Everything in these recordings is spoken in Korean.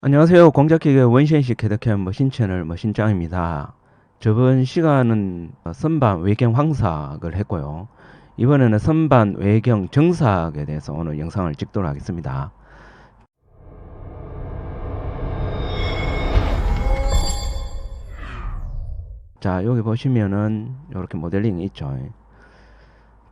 안녕하세요. 공작기계 원시현식 캐드캠 머신 채널 머신짱입니다. 저번 시간은 선반 외경 황삭을 했고요. 이번에는 선반 외경 정삭에 대해서 오늘 영상을 찍도록 하겠습니다. 자, 여기 보시면은 이렇게 모델링이 있죠.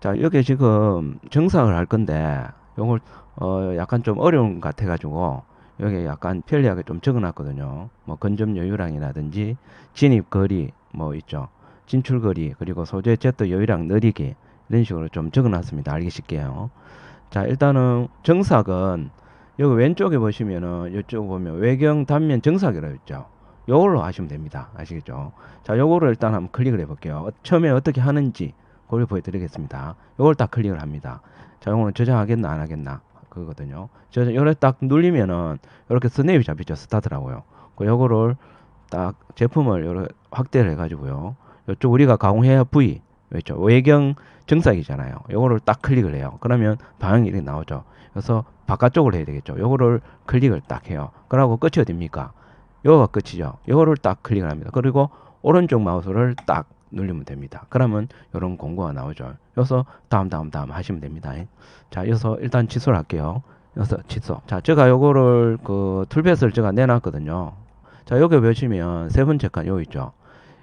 자, 여기 지금 정삭을 할 건데 요걸 어 약간 좀 어려운 것 같아 가지고 여기 약간 편리하게 좀 적어놨거든요. 뭐 건점 여유량이라든지 진입 거리 뭐 있죠. 진출 거리 그리고 소재 제트 여유량 느리기 이런 식으로 좀 적어놨습니다. 알기 쉽게요. 자 일단은 정삭은 여기 왼쪽에 보시면은 이쪽 보면 외경 단면 정삭이라고 있죠. 요걸로 하시면 됩니다. 아시겠죠? 자 요거를 일단 한번 클릭을 해볼게요. 어, 처음에 어떻게 하는지 그걸 보여드리겠습니다. 요걸 딱 클릭을 합니다. 자 요거는 저장하겠나 안 하겠나 그거거든요. 저 요래 딱 눌리면은 이렇게 스냅이 잡히죠. 스타트라고요. 그 요거를 딱 제품을 요렇게 확대를 해가지고요. 요쪽 우리가 가공해야 부위 그렇죠. 외경 정삭이잖아요. 요거를 딱 클릭을 해요. 그러면 방향이 이렇게 나오죠. 그래서 바깥쪽으로 해야 되겠죠. 요거를 클릭을 딱 해요. 그러고 끝이 어딥니까? 요거가 끝이죠. 요거를 딱 클릭을 합니다. 그리고 오른쪽 마우스를 딱 누르면 됩니다. 그러면 이런 공고가 나오죠. 여기서 다음 다음 다음 하시면 됩니다. 자, 여기서 일단 취소를 할게요. 여기서 취소. 자, 제가 요거를 그 툴뱃을 제가 내놨거든요. 자, 여기 보시면 세 번째 칸 여기 있죠.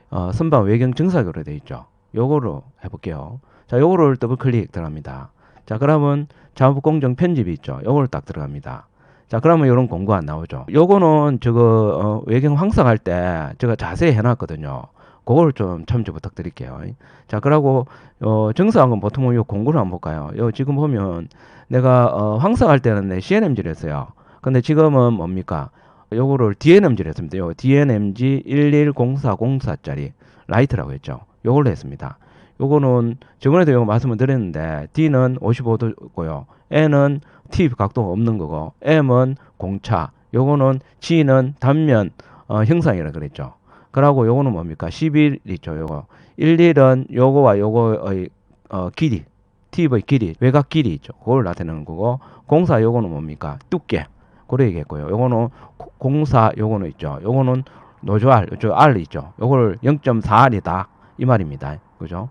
어, 선반 외경 증삭으로 되어 있죠. 요거로 해볼게요. 자, 요거를 더블 클릭 들어갑니다. 자, 그러면 작업 공정 편집이 있죠. 요거를 딱 들어갑니다. 자, 그러면 이런 공고 안 나오죠. 요거는 저거 어, 외경 황삭할 때 제가 자세히 해놨거든요. 그걸 좀 참조 부탁드릴게요. 자, 그러고 어, 정사한 건 보통 요 공고를 한번 볼까요? 요 지금 보면 내가 어, 황삭할 때는 내 CNMG를 했어요. 근데 지금은 뭡니까? 요거를 DNMG를 했습니다. 요 DNMG 110404짜리 라이트라고 했죠. 요걸로 했습니다. 요거는 저번에도 요거 말씀을 드렸는데 D는 55도고요. N은 T 각도가 없는 거고 M은 공차. 요거는 G는 단면 어, 형상이라 그랬죠. 그러고 요거는 뭡니까? 11 있죠. 요거. 11은 요거와 요거의 어, 길이, 팁의 길이, 외곽 길이 있죠. 그걸 나타내는 거고, 공사 요거는 뭡니까? 두께. 그래 얘기했고요. 요거는 공사 요거는 있죠. 요거는 노조알, 저 R 있죠. 요거를 0.4R이다. 이 말입니다. 그죠?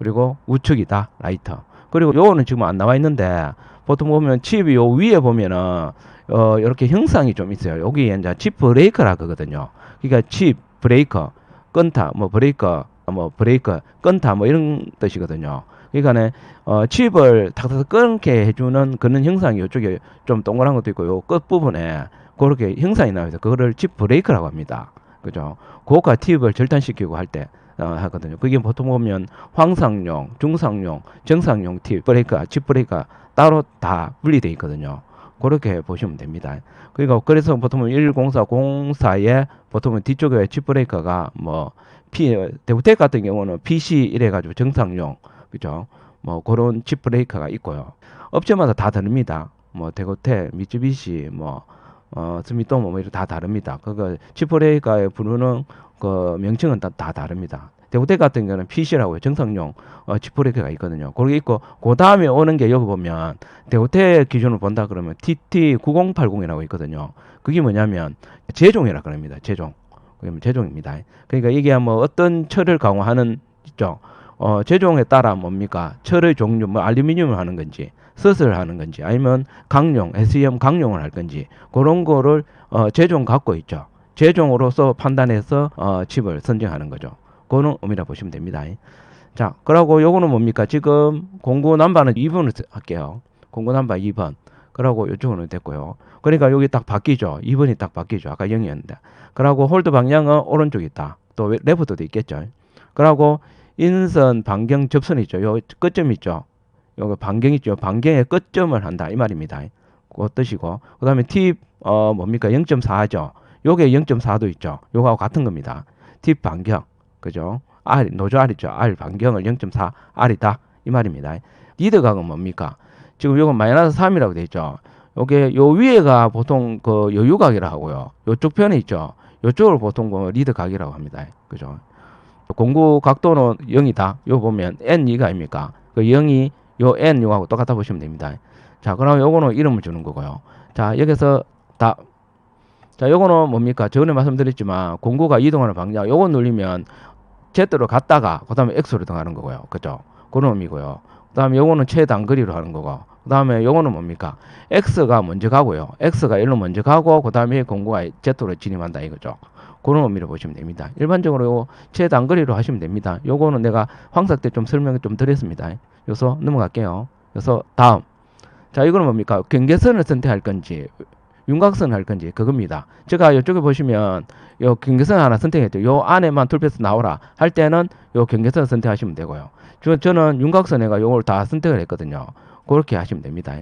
그리고 우측이다. 라이터. 그리고 요거는 지금 안 나와 있는데, 보통 보면 칩이 요 위에 보면은, 어, 이렇게 형상이 좀 있어요. 여기에 이제 칩 브레이커라 그거든요. 그러니까 칩, 브레이커, 끊다, 뭐 브레이커, 뭐 브레이커, 끊다, 뭐 이런 뜻이거든요. 그러니까 어, 칩을 탁탁 끊게 해주는 그런 형상이 이쪽에 좀 동그란 것도 있고 요 끝 부분에 그렇게 형상이 나와서 그거를 칩 브레이커라고 합니다. 그죠? 고가 팁을 절단시키고 할때 어, 하거든요. 그게 보통 보면 황상용, 중상용, 정상용 팁 브레이커, 칩 브레이커 따로 다 분리되어 있거든요. 그렇게 보시면 됩니다. 그러니까 그래서 보통은 1040사에 보통은 뒤쪽에 칩 브레이커가 뭐 P 대구텍 같은 경우는 PC 이래 가지고 정상용 그죠? 뭐 그런 칩 브레이커가 있고요. 업체마다 다 다릅니다. 뭐 대구텍, 미쯔비시 뭐 어, 스미토모 뭐 이런 다 다릅니다. 그거 칩 브레이커에 부르는 그 명칭은 다, 다 다릅니다. 대구대 같은 경우는 PC라고 정상용 어, 지프레이크가 있거든요. 거기 있고 그 다음에 오는 게 여기 보면 대구대 기준으로 본다 그러면 TT9080이라고 있거든요. 그게 뭐냐면 제종이라 그럽니다. 제종. 그러면 제종입니다. 그러니까 이게 뭐 어떤 철을 강화하는 있죠. 어, 제종에 따라 뭡니까? 철의 종류, 뭐 알루미늄을 하는 건지, 스스를 하는 건지, 아니면 강용, SEM 강용을 할 건지, 그런 거를 어, 제종 갖고 있죠. 제종으로서 판단해서 어, 칩을 선정하는 거죠. 그거는 의미라 보시면 됩니다. 자, 그러고 요거는 뭡니까? 지금 공구 넘버는 2번을 할게요. 공구 넘버 2번. 그러고 이쪽은 됐고요. 그러니까 여기 딱 바뀌죠. 2번이 딱 바뀌죠. 아까 0이었는데. 그러고 홀드 방향은 오른쪽에 있다. 또 레프트도 있겠죠. 그러고 인선 반경 접선 있죠. 요 끝점 있죠. 요거 반경 있죠. 반경의 끝점을 한다. 이 말입니다. 그 뜻이고. 그 다음에 팁, 어, 뭡니까? 0.4죠. 요게 0.4도 있죠. 요거하고 같은 겁니다. 팁 반경. 그죠? R, 노조 R이죠. R 반경을 0.4 R이다. 이 말입니다. 리드각은 뭡니까? 지금 요건 마이너스 3이라고 돼 있죠. 요게 요 위에가 보통 그 여유각이라 하고요. 요쪽 편에 있죠. 요쪽을 보통 그 리드 각이라고 합니다. 그죠? 공구 각도는 0이다. 요 보면 N2가 아닙니까? 그 0이 요 N 요하고 똑같아 보시면 됩니다. 자, 그럼 요거는 이름을 주는 거고요. 자, 여기서 다 자, 요거는 뭡니까? 전에 말씀드렸지만 공구가 이동하는 방향. 요거 눌리면 Z로 갔다가 그다음에 X로 이동하는 거고요. 그죠? 그런 의미고요. 그다음에 요거는 최단거리로 하는 거고. 그다음에 요거는 뭡니까? X가 먼저 가고요. X가 일로 먼저 가고 그다음에 공구가 Z로 진입한다 이거죠. 그런 의미로 보시면 됩니다. 일반적으로 요 최단거리로 하시면 됩니다. 요거는 내가 황석 때좀 설명을 좀 드렸습니다. 요서 넘어갈게요. 요서 다음. 자, 이거는 뭡니까? 경계선을 선택할 건지 윤곽선을 할 건지 그겁니다. 제가 이쪽에 보시면 요 경계선 하나 선택했죠. 요 안에만 툴패스 나오라 할 때는 요 경계선 선택하시면 되고요. 저, 저는 윤곽선에가 요걸 다 선택을 했거든요. 그렇게 하시면 됩니다.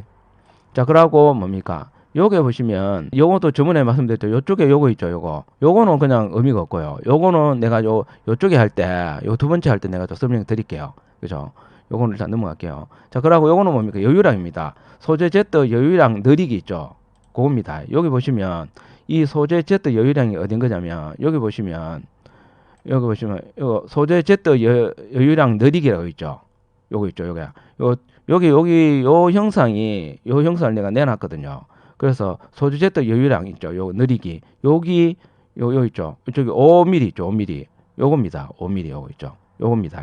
자, 그러고 뭡니까? 요게 보시면 요것도 저번에 말씀드렸죠. 요쪽에 요거 있죠. 요거. 요거는 그냥 의미가 없고요. 요거는 내가 요 요쪽에 할 때 요 두 번째 할 때 내가 좀 설명 드릴게요. 그죠? 요거는 일단 넘어갈게요. 자, 그러고 요거는 뭡니까? 여유량입니다. 소재 Z 여유량 느리기 있죠. 그겁니다. 여기 보시면 이 소재 Z 여유량이 어딘 거냐면 여기 보시면 여기 보시면 요 소재 Z 여, 여유량 느리기라고 있죠. 요거 있죠. 요게 요 여기 여기 요 형상이 요 형상을 내가 내놨거든요. 그래서 Z 여유량 있죠. 요 느리기 여기 요 요 있죠. 이쪽에 5mm 있죠. 5mm 요겁니다. 5mm 요거 있죠. 요겁니다.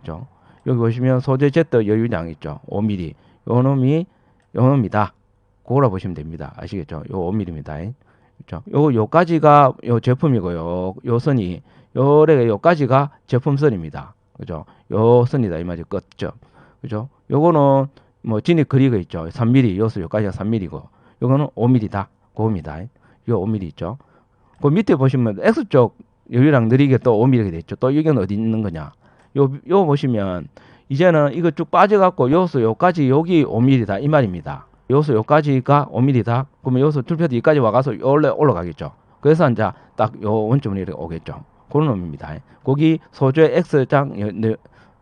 그죠? 여기 보시면 소재 Z 여유량 있죠. 5mm 요 놈이 요 놈이다. 그거라 보시면 됩니다. 아시겠죠? 요 5mm입니다. 그렇죠? 요 요까지가 요 제품이고요. 요 선이 요래 요까지가 제품 선입니다. 그죠? 요 선이다 이 말이 끝죠. 그죠? 요거는 뭐 진입 거리가 있죠. 3mm 요소 요까지가 3mm고 요거는 5mm다. 그겁니다. 요 5mm 있죠. 그 밑에 보시면 X 쪽 여유랑 느리게 또 5mm가 됐죠. 또 이건 어디 있는 거냐? 요 요 보시면 이제는 이거 쭉 빠져갖고 요소 요까지 여기 5mm다 이 말입니다. 요소 요까지가 5mm다. 그러면 요소 출표도 여기까지 와가서 원래 올라가겠죠. 그래서 이제 딱 요 원점으로 이렇게 오겠죠. 그런 의미입니다. 거기 소재 X장 여, 느,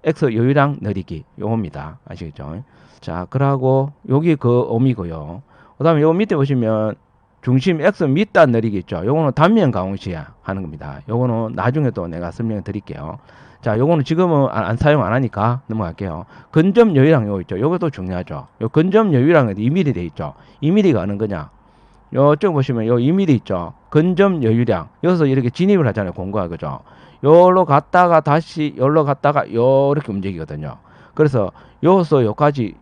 X 여유량 느리기 요겁니다. 아시겠죠? 자, 그러고 여기 그 의미고요. 그 다음에 요 밑에 보시면 중심 X 밑단 느리기 있죠. 요거는 단면 가공시야 하는 겁니다. 요거는 나중에 또 내가 설명해 드릴게요. 자, 요거는 지금은 안, 안 사용 안 하니까 넘어갈게요. 근접 여유량 요거 있죠. 요것도 중요하죠. 요 근접 여유량은 2mm 돼 있죠. 2mm가 어느 거냐? 요쪽 보시면 요 2mm 있죠. 근접 여유량. 여기서 이렇게 진입을 하잖아요. 공구가 그죠? 요로 갔다가 다시 요로 갔다가 요렇게 움직이거든요. 그래서 요서 요까지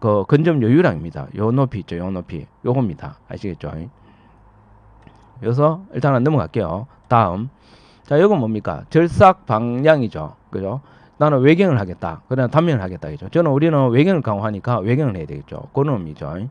그 근접 여유량입니다. 요 높이 있죠. 요 높이. 요겁니다. 아시겠죠? 여기서 일단은 넘어갈게요. 다음. 자, 이건 뭡니까? 절삭 방향이죠. 그죠? 나는 외경을 하겠다. 그냥 단면을 하겠다. 그죠? 저는 우리는 외경을 강화하니까 외경을 해야 되겠죠. 그런 의미죠.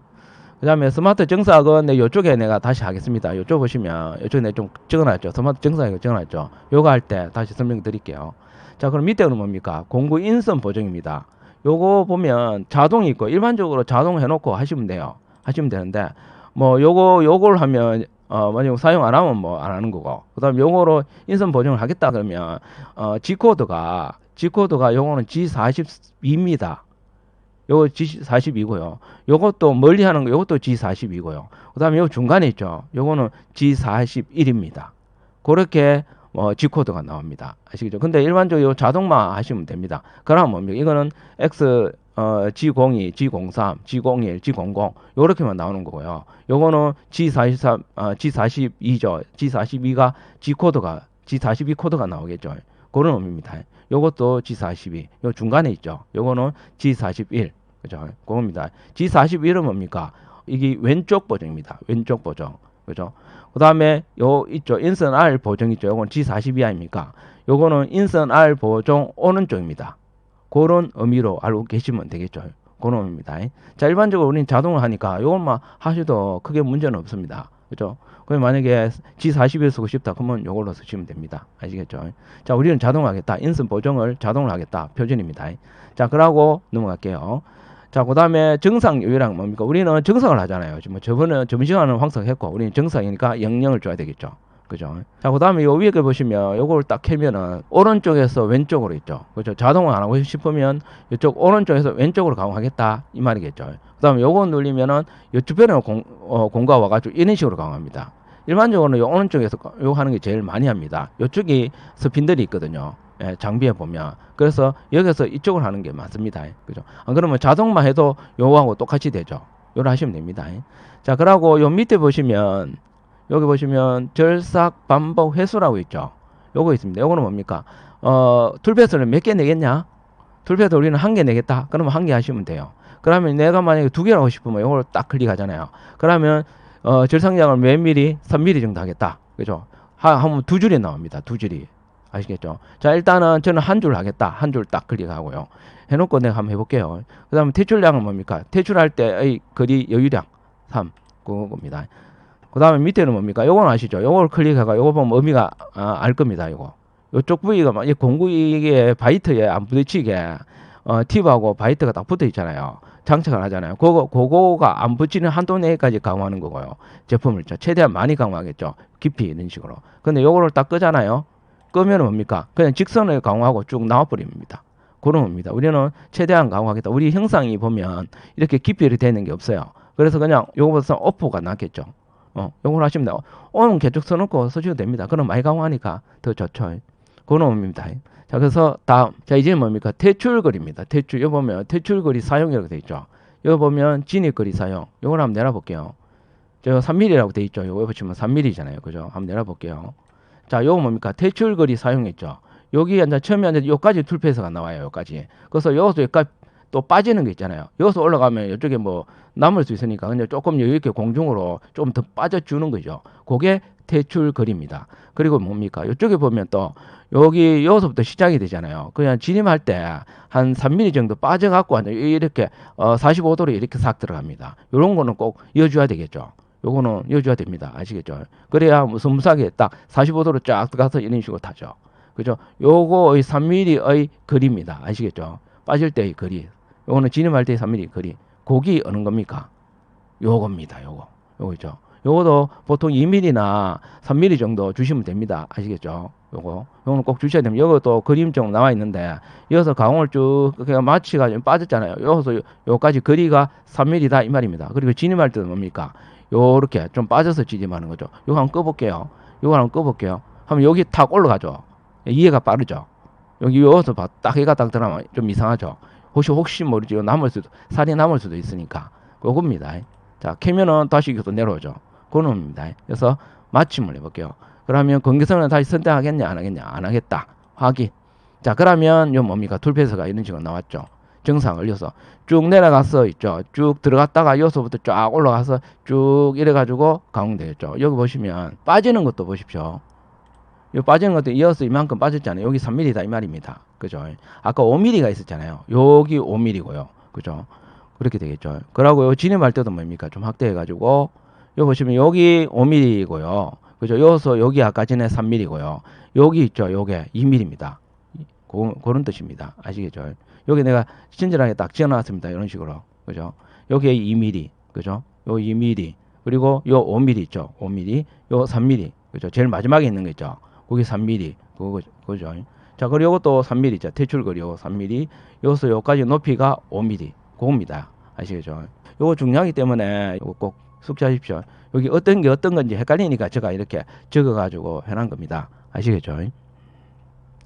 그 다음에 스마트 정삭은 내 요쪽에 내가 다시 하겠습니다. 요쪽 보시면, 요쪽에 내가 좀 적어놨죠. 스마트 정삭 적어놨죠. 요거 할 때 다시 설명 드릴게요. 자, 그럼 밑에는 뭡니까? 공구 인선 보정입니다. 요거 보면 자동이 있고, 일반적으로 자동 해놓고 하시면 돼요. 하시면 되는데, 뭐, 요거, 요걸 하면 어, 만약 사용 안 하면 뭐 안 하는 거고. 그 다음 요거로 인선 보정을 하겠다 그러면, 어, G코드가, G코드가 요거는 G42입니다. 요거 G42고요. 요것도 멀리 하는 거, 요것도 G42고요. 그 다음에 요 중간에 있죠. 요거는 G41입니다. 그렇게, 어, G코드가 나옵니다. 아시겠죠? 근데 일반적으로 요 자동만 하시면 됩니다. 그러면 뭡니까? 이거는 X, 어, G02, G03, G01, G00 요렇게만 나오는 거고요. 요거는 G43, 어, G42죠. G42가 G 코드가 G42 코드가 나오겠죠. 그런 의미입니다. 요것도 G42. 요 중간에 있죠. 요거는 G41. 그죠? 그겁니다. G41은 뭡니까? 이게 왼쪽 버전입니다. 왼쪽 버전. 그죠? 그 다음에 요 있죠. 인선 R 보정 있죠. 요건 G42 아닙니까? 요거는 인선 R 보정 오른쪽입니다. 그런 의미로 알고 계시면 되겠죠. 그런 의미입니다. 자, 일반적으로 우리는 자동을 하니까 요것만 하셔도 크게 문제는 없습니다. 그죠? 그럼 만약에 G41 쓰고 싶다 그러면 요걸로 쓰시면 됩니다. 아시겠죠? 자, 우리는 자동을 하겠다. 인선 보정을 자동을 하겠다. 표준입니다. 자, 그러고 넘어갈게요. 자, 그 다음에 정상 요율량 뭡니까? 우리는 정상을 하잖아요. 지금 저번에 저번 시간은 황석했고, 우리는 정상이니까 영영을 줘야 되겠죠. 그죠? 자, 그 다음에 요 위에 거 보시면 요걸 딱 켜면은 오른쪽에서 왼쪽으로 있죠. 그죠? 자동을 안 하고 싶으면 이쪽 오른쪽에서 왼쪽으로 강화하겠다. 이 말이겠죠. 그 다음에 요거 눌리면은 요 주변에 공, 어, 공가 와가지고 이런 식으로 강화합니다. 일반적으로는 요 오른쪽에서 요 하는 게 제일 많이 합니다. 요쪽이 스핀들이 있거든요. 예, 장비에 보면. 그래서 여기서 이쪽을 하는 게 맞습니다. 그죠? 안 그러면 자동만 해도 요거하고 똑같이 되죠. 요를 하시면 됩니다. 자, 그러고 요 밑에 보시면 여기 보시면 절삭 반복 회수라고 있죠. 요거 있습니다. 요거는 뭡니까? 어, 툴패스를 몇 개 내겠냐? 툴패스 우리는 한 개 내겠다. 그러면 한 개 하시면 돼요. 그러면 내가 만약에 두 개라고 싶으면 요걸 딱 클릭하잖아요. 그러면 어, 절상량을 몇 미리? 3 미리 정도 하겠다. 그죠? 하, 하면 두 줄이 나옵니다. 두 줄이. 아시겠죠? 자, 일단은 저는 한 줄 하겠다. 한 줄 딱 클릭하고요. 해놓고 내가 한번 해볼게요. 그 다음에 퇴출량은 뭡니까? 퇴출할 때의 거리 여유량 3. 그겁니다. 그 다음에 밑에는 뭡니까? 요건 아시죠? 요걸 클릭해가 요거 보면 의미가 아, 알 겁니다. 요거. 요쪽 부위가 막, 이 공구 이게 바이트에 안 부딪히게 어, 팁하고 바이트가 딱 붙어 있잖아요. 장착을 하잖아요. 그거, 그거가 안 붙이는 한도 내까지 강화하는 거고요. 제품을 죠 최대한 많이 강화하겠죠. 깊이 이런 식으로. 근데 요거를 딱 끄잖아요. 끄면 뭡니까? 그냥 직선을 강화하고 쭉 나와버립니다. 그런 겁니다. 우리는 최대한 강화하겠다. 우리 형상이 보면 이렇게 깊이를 되는 게 없어요. 그래서 그냥 요거보다 오프가 낫겠죠. 어, 요걸 하시면 돼요. 오는 개쪽 써놓고 쓰셔도 됩니다. 그럼 많이 강화하니까 더 좋죠. 그런 의미입니다. 자, 그래서 다음. 자, 이제 뭡니까? 퇴출거리입니다. 퇴출. 여기 보면 퇴출거리 사용이라고 돼 있죠. 여기 보면 진입거리 사용. 요걸 한번 내려볼게요. 저 3mm라고 돼 있죠. 요거 보시면 3mm잖아요. 그죠? 한번 내려볼게요. 자, 요거 뭡니까? 퇴출거리 사용했죠. 여기 이제 처음에 이제 요까지 툴패스가 나와요. 요까지. 그래서 여기서 여기까지 또 빠지는 게 있잖아요. 여기서 올라가면 이쪽에 뭐 남을 수 있으니까 근데 조금 여유 있게 공중으로 좀 더 빠져주는 거죠. 그게 퇴출거리입니다. 그리고 뭡니까? 이쪽에 보면 또 여기 여기서부터 시작이 되잖아요. 그냥 진입할 때 한 3mm 정도 빠져갖고 이렇게 어 45도로 이렇게 싹 들어갑니다. 이런 거는 꼭 이어줘야 되겠죠. 요거는 이어줘야 됩니다. 아시겠죠? 그래야 무슨 무사하게 딱 45도로 쫙 들어가서 이런 식으로 타죠. 그죠? 요거의 3mm의 거리입니다. 아시겠죠? 빠질 때의 거리. 요거는 진입할 때의 3mm 거리. 고기 어느 겁니까? 요겁니다. 요거. 요거 있죠. 요것도 보통 2mm나 3mm 정도 주시면 됩니다. 아시겠죠? 요거. 요거는 꼭 주셔야 됩니다. 요것도 그림처럼 나와 있는데, 여기서 가공을 쭉, 마취가 좀 빠졌잖아요. 여기서 요- 요까지 거리가 3mm다 이 말입니다. 그리고 진입할 때는 뭡니까? 요렇게 좀 빠져서 진입하는 거죠. 요거 한번 꺼볼게요. 요거 한번 꺼볼게요. 하면 여기 탁 올라가죠. 이해가 빠르죠. 여기 여기서 봐. 딱 해가 딱 들어가면 좀 이상하죠. 혹시 혹시 모르죠. 남을 수도 살이 남을 수도 있으니까 그겁니다. 자 캐면은 다시 이것도 내려오죠. 그놈입니다. 그래서 마침을 해볼게요. 그러면 건기선을 다시 선택하겠냐 안 하겠냐 안 하겠다 확인. 자 그러면 요 뭡니까 툴패스가 이런 식으로 나왔죠. 정상 올려서 쭉 내려가서 있죠. 쭉 들어갔다가 여기서부터 쫙 올라가서 쭉 이래가지고 가공 되겠죠. 여기 보시면 빠지는 것도 보십시오. 요 빠지는 것도 이어서 이만큼 빠졌잖아요. 여기 3mm다 이 말입니다. 그죠? 아까 5mm가 있었잖아요. 여기 5mm고요. 그죠? 그렇게 되겠죠. 그러고 요 진입할 때도 뭡니까? 좀 확대해가지고 요 보시면 여기 5mm고요. 그죠? 여기서 여기 아까 전에 3mm고요. 여기 있죠. 요게 2mm입니다. 고, 그런 뜻입니다. 아시겠죠? 여기 내가 친절하게 딱 지어놨습니다. 이런 식으로. 그죠? 여기에 2mm. 그죠? 요 2mm. 그리고 요 5mm 있죠. 5mm. 요 3mm. 그죠? 제일 마지막에 있는 거 있죠. 그게 3mm. 그거, 그죠? 자, 그리고 요것도 3mm죠. 퇴출거리 요 3mm. 여기서 요까지 높이가 5mm. 그겁니다. 아시겠죠? 요거 중요하기 때문에 요거 꼭 숙지하십시오. 여기 어떤 게 어떤 건지 헷갈리니까 제가 이렇게 적어가지고 해놓은 겁니다. 아시겠죠?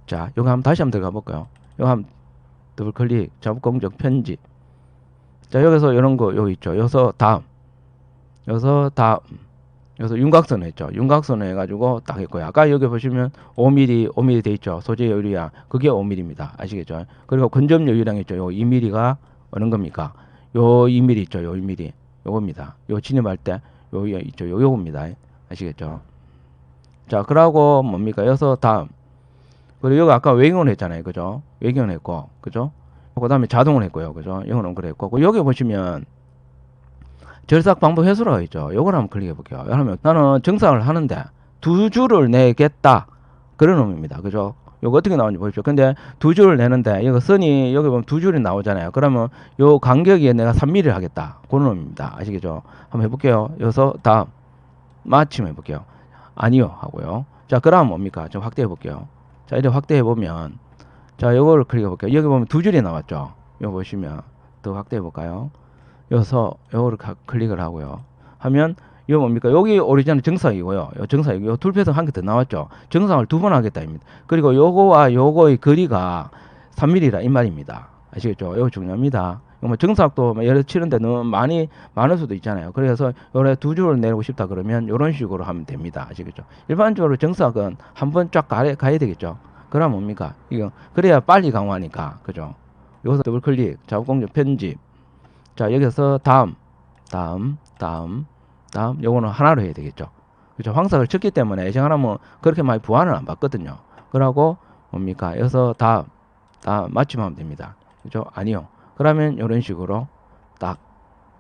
자, 요거 한번 다시 한번 들어가 볼까요? 요거 한번 더블 클릭, 작업 공정 편집. 자, 여기서 이런 거 여기 있죠. 여기서 다음. 여기서 다음. 여기서 윤곽선 했죠. 윤곽선 해가지고 딱 했고요. 아까 여기 보시면 5mm, 5mm 돼 있죠. 소재 여유량. 그게 5mm입니다. 아시겠죠? 그리고 건점 여유량 있죠. 요 2mm가 어느 겁니까? 요 2mm 있죠. 요 2mm. 요겁니다. 요 진입할 때, 요, 요 있죠. 요, 요겁니다. 아시겠죠? 자, 그러고 뭡니까? 여기서 다음. 그리고 여기 아까 외경을 했잖아요. 그죠? 외경을 했고, 그죠? 그 다음에 자동을 했고요. 그죠? 이거는 그랬고. 그 여기 보시면 절삭 방법 회수라고 있죠. 요걸 한번 클릭해 볼게요. 왜냐하면 나는 정상을 하는데 두 줄을 내겠다. 그런 의미입니다. 그죠? 요거 어떻게 나오는지 보십시오. 근데 두 줄을 내는데 이거 선이 여기 보면 두 줄이 나오잖아요. 그러면 요 간격이 내가 3mm를 하겠다. 그런 의미입니다. 아시겠죠? 한번 해볼게요. 여기서 다음 마침 해볼게요. 아니요 하고요. 자, 그다음 뭡니까? 좀 확대해 볼게요. 자, 이렇게 확대해 보면 자, 요거를 클릭해 볼게요. 여기 보면 두 줄이 나왔죠. 요거 보시면 더 확대해 볼까요? 여기서 요거를 가- 클릭을 하고요. 하면 이거 뭡니까? 여기 오리지널 정상이고요. 요 정상, 요 툴패스 한개 더 나왔죠. 정상을 두 번 하겠다입니다. 그리고 요거와 요거의 거리가 3mm라 이 말입니다. 아시겠죠? 이거 중요합니다. 뭐 정사각도 뭐 예를 치는데 너무 많이 많을 수도 있잖아요. 그래서 요래 두 줄을 내고 싶다 그러면 요런 식으로 하면 됩니다. 아시겠죠? 일반적으로 정사각은 한 번 쫙 가야, 가야 되겠죠. 그럼 뭡니까? 이거 그래야 빨리 강화하니까 그죠? 여기서 더블 클릭, 작업 공정 편집. 자 여기서 다음, 다음, 다음, 다음. 요거는 하나로 해야 되겠죠. 그죠? 황삭을 쳤기 때문에 예정하면 그렇게 많이 부안을 안 받거든요. 그러고 뭡니까? 여기서 다음, 다음 맞춤하면 됩니다. 그죠? 아니요. 그러면 이런 식으로 딱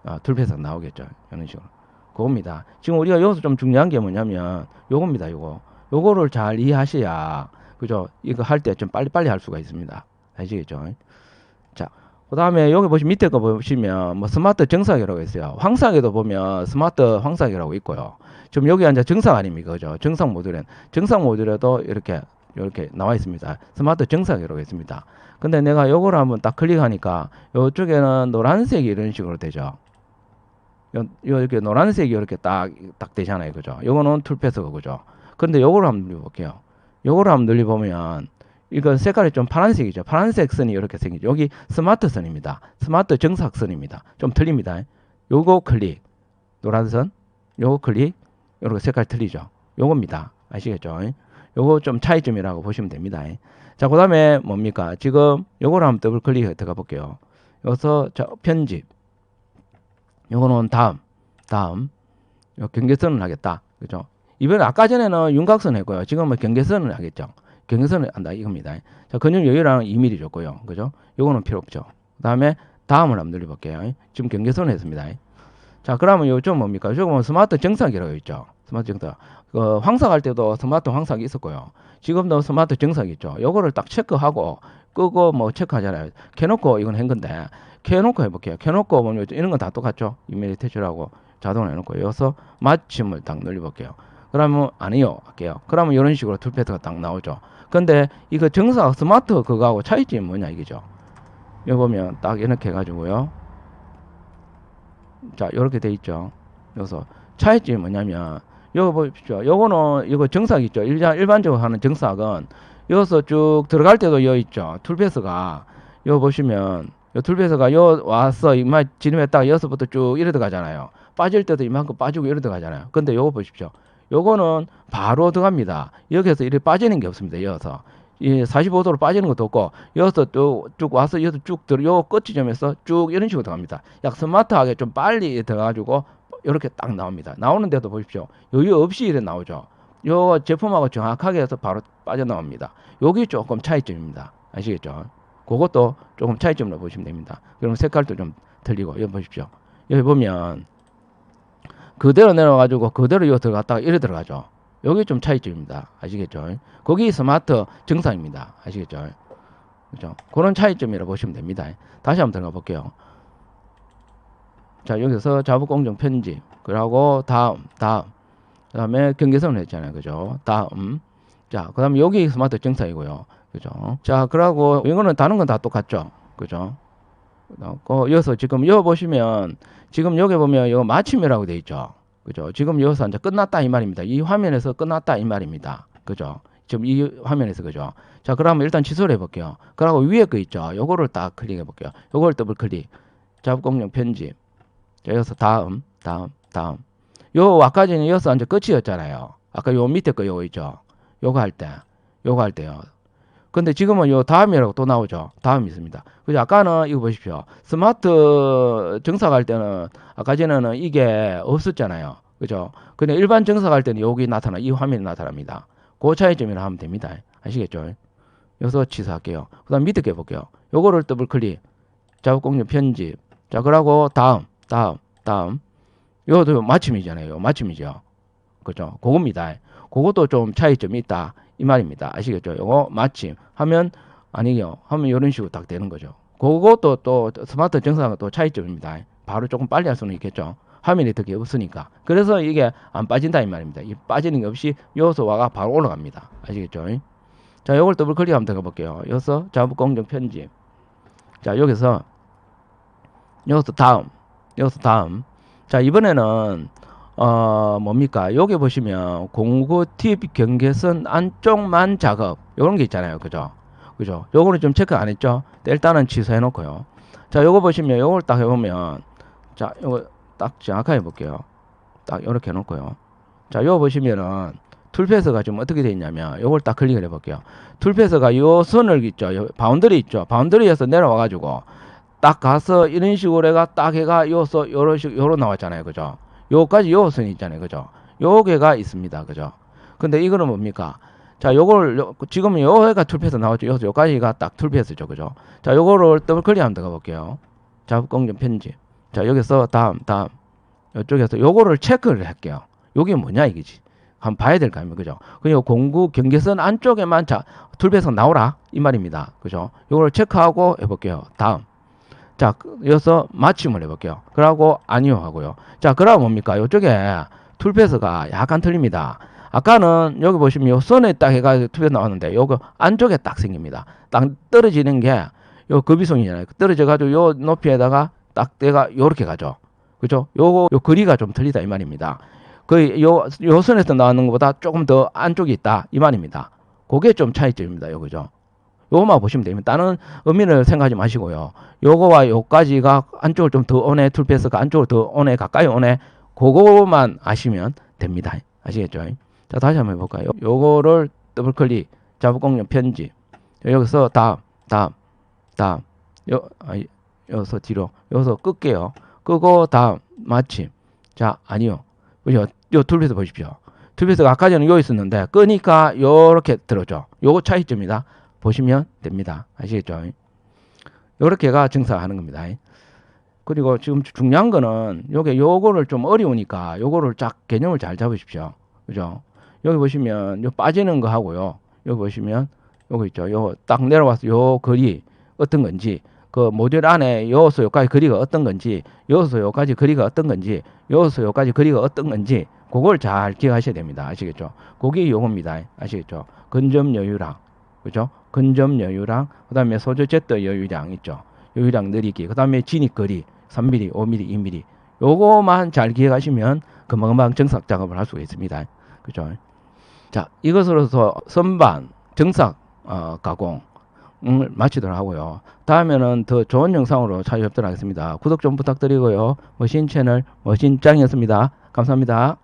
어, 둘패석 나오겠죠. 이런 식으로. 그겁니다. 지금 우리가 여기서 좀 중요한 게 뭐냐면 요겁니다. 요거. 요거를 잘 이해하셔야 그죠? 이거 할 때 좀 빨리빨리 할 수가 있습니다. 아시겠죠? 자, 그 다음에 여기 보시면 밑에 거 보시면 뭐 스마트 정사기라고 있어요. 황사기도 보면 스마트 황사기라고 있고요. 지금 여기 이제 정상 아닙니까? 그죠? 정상 모듈엔 정상 모듈에도 이렇게 이렇게 나와 있습니다. 스마트 정사기라고 있습니다. 근데 내가 요거를 한번 딱 클릭하니까 요쪽에는 노란색이 이런 식으로 되죠. 요, 요 이렇게 노란색이 이렇게 딱, 딱 되잖아요. 그죠? 요거는 툴패스가 그죠? 근데 요거를 한번 눌러볼게요. 요거를 한번 눌러보면 이거 색깔이 좀 파란색이죠. 파란색 선이 이렇게 생기죠. 여기 스마트 선입니다. 스마트 정삭 선입니다. 좀 틀립니다. 요거 클릭. 노란 선. 요거 클릭. 요렇게 색깔 틀리죠. 요겁니다. 아시겠죠? 요거 좀 차이점이라고 보시면 됩니다. 자, 그 다음에 뭡니까? 지금 요거를 한번 더블 클릭해 들어가 볼게요. 여기서 자, 편집. 요거는 다음, 다음. 요 경계선을 하겠다. 그죠? 이번에 아까 전에는 윤곽선 했고요. 지금은 경계선을 하겠죠. 경계선을 한다 이겁니다. 자, 근육 여유랑 2mm 줬고요. 그죠? 요거는 필요 없죠. 그 다음에 다음을 한번 눌러볼게요. 지금 경계선을 했습니다. 자, 그러면 요점 뭡니까? 요거 스마트 정삭이라고 있죠. 스마트 정삭. 그 황삭할 때도 스마트 황삭이 있었고요. 지금도 스마트 정삭이 있죠. 요거를 딱 체크하고 끄고 뭐 체크하잖아요. 켜놓고 이건 한 건데 켜놓고 해볼게요. 켜놓고 보면 이런 건 다 똑같죠. 이메일 퇴출하고 자동으로 해놓고 여기서 마침을 딱 눌러볼게요. 그러면 아니요 할게요. 그러면 이런 식으로 툴 패드가 딱 나오죠. 근데 이거 정삭 스마트 그거하고 차이점이 뭐냐 이거죠. 여기 보면 딱 이렇게 해가지고요. 자 이렇게 돼 있죠. 여기서 차이점이 뭐냐면 여기 보십시오. 요거는 이거 정삭 있죠. 일반 일반적으로 하는 정삭은 여기서 쭉 들어갈 때도 여 있죠. 툴패스가 여기 보시면 요 툴패스가 요 와서 이마 진입했다가 여기서부터 쭉 이래 들어가잖아요. 빠질 때도 이만큼 빠지고 이래 들어가잖아요. 근데 요거 보십시오. 요거는 바로 들어갑니다. 여기서 이렇게 빠지는 게 없습니다. 여기서 이 45도로 빠지는 것도 없고 여기서 또 쭉 와서 여기서 쭉 들어 요 끝지점에서 쭉 이런 식으로 들어갑니다. 약 스마트하게 좀 빨리 들어가지고 이렇게 딱 나옵니다. 나오는데도 보십시오. 여유 없이 이래 나오죠. 요 제품하고 정확하게 해서 바로 빠져나옵니다. 여기 조금 차이점입니다. 아시겠죠? 그것도 조금 차이점으로 보시면 됩니다. 그럼 색깔도 좀 틀리고 여기 보십시오. 여기 보면 그대로 내려가지고 그대로 여기 들어갔다가 이래 들어가죠. 여기 좀 차이점입니다. 아시겠죠? 거기 스마트 정상입니다. 아시겠죠? 그죠? 그런 차이점이라 보시면 됩니다. 다시 한번 들어가 볼게요. 자, 여기서 자부공정 편집. 그러고 다음, 다음. 그 다음에 경계선을 했잖아요. 그죠? 다음. 자, 그 다음에 여기 스마트 정상이고요. 그죠? 자, 그러고 이거는 다른 건 다 똑같죠. 그죠? 그 여기서 지금 여기 보시면 지금 여기 보면 이거 마침이라고 돼 있죠. 그죠? 지금 여기서 이제 끝났다 이 말입니다. 이 화면에서 끝났다 이 말입니다. 그죠? 지금 이 화면에서 그죠? 자, 그러면 일단 취소를 해 볼게요. 그러고 위에 거 있죠? 요거를 딱 클릭해 볼게요. 요걸 더블 클릭. 작업공정 편집. 자, 여기서 다음, 다음, 다음. 요 아까 전에 여기서 이제 끝이었잖아요. 아까 요 밑에 거 요거 있죠? 요거 할 때, 요거 할 때요. 근데 지금은 요 다음이라고 또 나오죠. 다음이 있습니다. 그죠? 아까는 이거 보십시오. 스마트 정삭할 때는 아까 전에는 이게 없었잖아요. 그죠? 근데 일반 정삭할 때는 여기 나타나, 이 화면이 나타납니다. 그 차이점이라 하면 됩니다. 아시겠죠? 여기서 취소할게요. 그 다음 밑에 게 볼게요. 요거를 더블 클릭. 작업공유 편집. 자, 그러고 다음, 다음, 다음. 요것도 마침이잖아요. 마침이죠. 그죠? 그겁니다. 그것도 좀 차이점이 있다. 이 말입니다. 아시겠죠? 요거 마침 하면 아니요. 하면 이런 식으로 딱 되는 거죠. 그것도 또 스마트 정상은 또 차이점입니다. 바로 조금 빨리 할 수는 있겠죠. 화면이 되게 없으니까. 그래서 이게 안 빠진다 이 말입니다. 이 빠지는 게 없이 와가 바로 올라갑니다. 아시겠죠? 자, 요걸 더블 클릭 한번 들어가 볼게요. 여기서 자부 공정 편집. 자, 여기서 여기서 다음. 여기서 다음. 자, 이번에는 어 뭡니까? 여기 보시면 공구 팁 경계선 안쪽만 작업 요런 게 있잖아요. 그죠? 그죠? 요거는 좀 체크 안 했죠? 일단은 취소해 놓고요. 자, 요거 보시면 요걸 딱 해 보면 자, 요거 딱 정확하게 볼게요. 딱 이렇게 해 놓고요. 자, 요거 보시면은 툴패스가 지금 어떻게 돼 있냐면 요걸 딱 클릭을 해 볼게요. 툴패스가 요 선을 있죠. 요 바운더리 있죠. 바운더리에서 내려와 가지고 딱 가서 이런 식으로 해가 딱 해가 요서 요런 식 요로 나왔잖아요. 그죠? 요까지 요 선이 있잖아요. 그죠? 요게가 있습니다. 그죠? 근데 이거는 뭡니까? 자, 요걸 요- 지금 요 해가 툴패스 나왔죠. 요 요까지가 딱 툴패스죠. 그죠? 자, 요거를 더블 클릭 한번 들어가 볼게요. 작업 공정 편집. 자, 여기서 다음 다음 이쪽에서 요거를 체크를 할게요. 요게 뭐냐 이거지. 한번 봐야 될 거 아닙니까? 그죠? 그리고 공구 경계선 안쪽에만 자, 툴패스 나오라 이 말입니다. 그죠? 요거를 체크하고 해 볼게요. 다음. 자, 그- 여기서 맞춤을 해 볼게요. 그러고 아니요 하고요. 자, 그러면 뭡니까? 요쪽에 툴패스가 약간 틀립니다. 아까는 여기 보시면 요 선에 딱 해가지고 툴패스 나왔는데 요거 안쪽에 딱 생깁니다. 딱 떨어지는 게 요 급이송이잖아요. 떨어져 가지고 요 높이에다가 딱 때가 요렇게 가죠. 그죠? 요거 요 거리가 좀 틀리다 이 말입니다. 거의 요, 요 선에서 나오는 것보다 조금 더 안쪽이 있다 이 말입니다. 그게 좀 차이점입니다. 요 그죠? 요거만 보시면 됩니다. 다른 의미를 생각하지 마시고요. 요거와 요까지가 안쪽을 좀 더 오네 툴패스가 안쪽을 더 오네 가까이 오네 그거만 아시면 됩니다. 아시겠죠? 자 다시 한번 해볼까요? 요거를 더블 클릭 작업 공룡 편집 여기서 다음 다음 다음 요 아, 여기서 뒤로 여기서 끌게요. 끄고 다음 마침 자 아니요 그죠? 요 툴패스 보십시오. 툴패스가 아까 전에 요 있었는데 끄니까 요렇게 들어죠. 요거 차이점이다. 보시면 됩니다. 아시겠죠? 요렇게가 증사하는 겁니다. 그리고 지금 중요한 거는 요게 요거를 좀 어려우니까 요거를 쫙 개념을 잘 잡으십시오. 그죠? 여기 보시면 요 빠지는 거 하고요. 여기 보시면 요거 있죠. 요 딱 내려와서 요 거리 어떤 건지 그 모듈 안에 요서 요까지 거리가 어떤 건지 요서 요까지 거리가 어떤 건지 요서 요까지 거리가 어떤 건지 그걸 잘 기억하셔야 됩니다. 아시겠죠? 그게 요겁니다. 아시겠죠? 근접 여유랑 그죠? 근접 여유랑 그다음에 소재 제트 여유량 있죠. 여유량 느리기 그 다음에 진입 거리 3mm, 5mm, 2mm 요거만 잘 기억하시면 금방금방 정삭 작업을 할 수가 있습니다. 그죠? 자, 이것으로서 선반 정삭 어, 가공 을 마치도록 하고요. 다음에는 더 좋은 영상으로 찾아뵙도록 하겠습니다. 구독 좀 부탁드리고요. 머신 채널 머신짱이었습니다. 감사합니다.